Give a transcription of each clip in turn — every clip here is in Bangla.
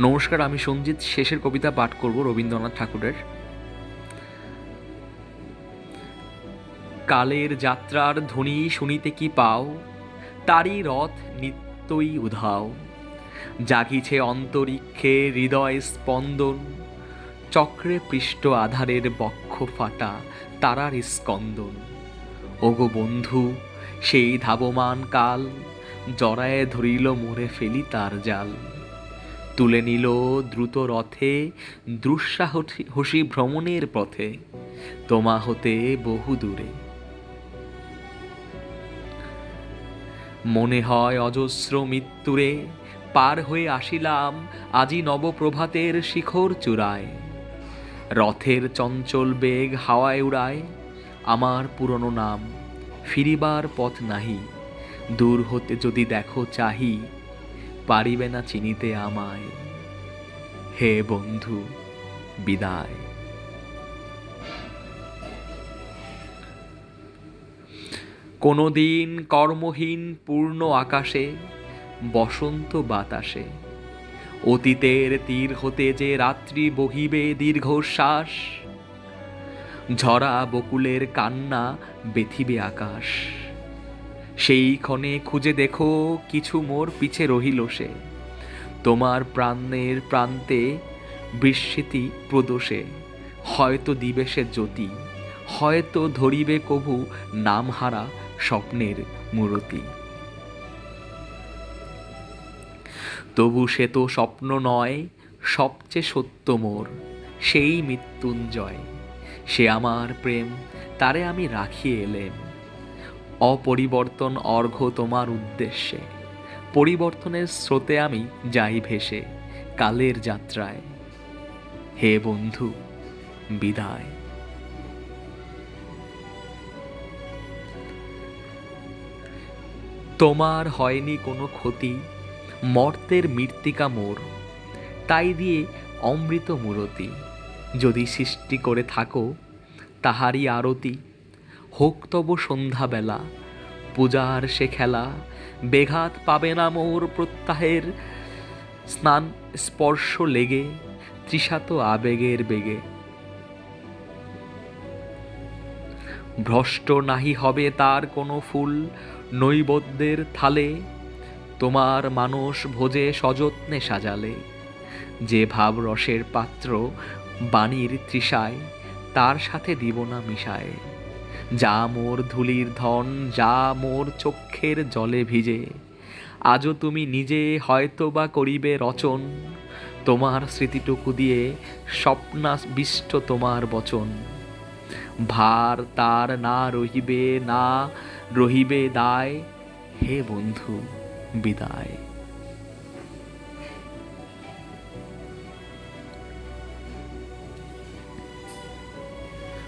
নমস্কার, আমি সঞ্জিত। শেষের কবিতা পাঠ করব রবীন্দ্রনাথ ঠাকুরের। কালের যাত্রার ধ্বনি শুনিতে কি পাও? তারই রথ নিত্যই উধাও। জাগিছে অন্তরিক্ষে হৃদয় স্পন্দন। চক্রে পৃষ্ঠ আধারের বক্ষ ফাটা তারার স্কন্দন। ওগো বন্ধু, সেই ধাবমান কাল, জড়ায়ে ধরিল মোরে ফেলি তার জাল। তুলে নিল দ্রুত রথে দুঃসাহসী ভ্রমণের পথে। তোমা হতে বহু দূরে। মনে হয় অজস্র মৃত্যুরে পার হয়ে আসিলাম আজি নবপ্রভাতের শিখর চূড়ায়। রথের চঞ্চল বেগ হাওয়ায় উড়ায়, আমার পুরনো নাম ফিরিবার পথ নাহি। দূর হতে যদি দেখো চাহি পারিবে না চিনিতে আমায়। হে বন্ধু, বিদায়। কোনোদিন কর্মহীন পূর্ণ আকাশে, বসন্ত বাতাসে, অতীতের তীর হতে যে রাত্রি বহিবে দীর্ঘশ্বাস, ঝরা বকুলের কান্না বেথিবে আকাশ। সেই ক্ষণে খুঁজে দেখো কিছু মোর পিছে রহিল সে। তোমার প্রাণের প্রান্তে বিস্মৃতি প্রদোষে। হয়তো দিবে সে জ্যোতি, হয়তো ধরিবে কভু নামহারা স্বপ্নের মূরতি। তবু সে তো স্বপ্ন নয়, সবচেয়ে সত্য মোর, সেই মৃত্যুঞ্জয়। সে আমার প্রেম, তারে আমি রাখিয়ে এলেম। অপরিবর্তন অর্ঘ্য তোমার উদ্দেশ্যে। পরিবর্তনের স্রোতে আমি যাই ভেসে, কালের যাত্রায়। হে বন্ধু, বিদায়। তোমার হয়নি কোনো ক্ষতি, মর্তের মৃত্তিকা মোর। তাই দিয়ে অমৃত মূরতি, যদি সৃষ্টি করে থাকো, তাহারই আরতি হোক তব সন্ধ্যাবেলা। পূজার সে খেলা, বেঘাত পাবে না মোর প্রত্যাহের। স্নান স্পর্শ লেগে, তৃষাত আবেগের বেগে। ভ্রষ্ট নাহি হবে তার কোনো ফুল নৈবদ্যের থালে। তোমার মানুষ ভোজে সযত্নে সাজালে। যে ভাব রসের পাত্র বাণীর তৃষায়, তার সাথে দিব না মিশায়। যা মোর ধুলির ধন, যা মোর চক্ষের জলে ভিজে। আজও তুমি নিজে হয়তো বা করিবে রচন, তোমার স্মৃতিটুকু দিয়ে স্বপ্নাবিষ্ট তোমার বচন। ভার তার না রহিবে না রহিবে দায়, হে বন্ধু, বিদায়।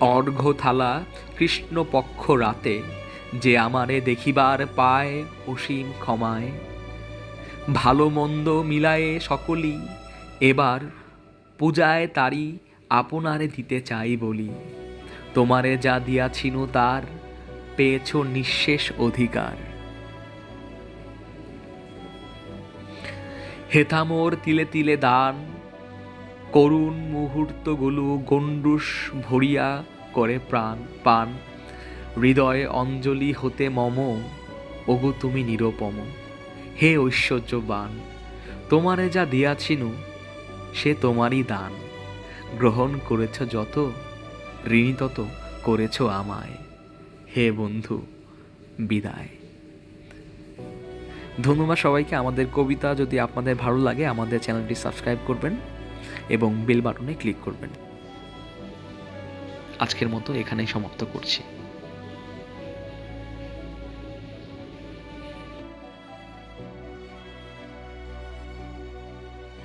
অর্ঘ্য থালা কৃষ্ণপক্ষ রাতে যে আমারে দেখিবার পায় অসীম ক্ষমায়। ভালো মন্দ মিলায়ে সকলই এবার পূজায় তারি আপনারে দিতে চাই বলি। তোমারে যা দিয়াছিনু তার পেয়েছ নিঃশেষ অধিকার। হেথামোর তিলে তিলে দান করুণ মুহূর্তগুলো গণ্ডুস ভরিয়া করে প্রাণ, পান। হৃদয়ে অঞ্জলি হতে মম, ওগো তুমি নিরপম। হে ঐশ্বর্যবান, তোমারে যা দিয়াছিনু, সে তোমারই দান। গ্রহণ করেছ যত, ঋণী তত করেছ আমায়। হে বন্ধু, বিদায়। ধন্যবাদ সবাইকে। আমাদের কবিতা যদি আপনাদের ভালো লাগে, আমাদের চ্যানেলটি সাবস্ক্রাইব করবেন। এবং বেল বাটনে ক্লিক করবেন। আজকের মতো এখানেই সমাপ্ত করছি।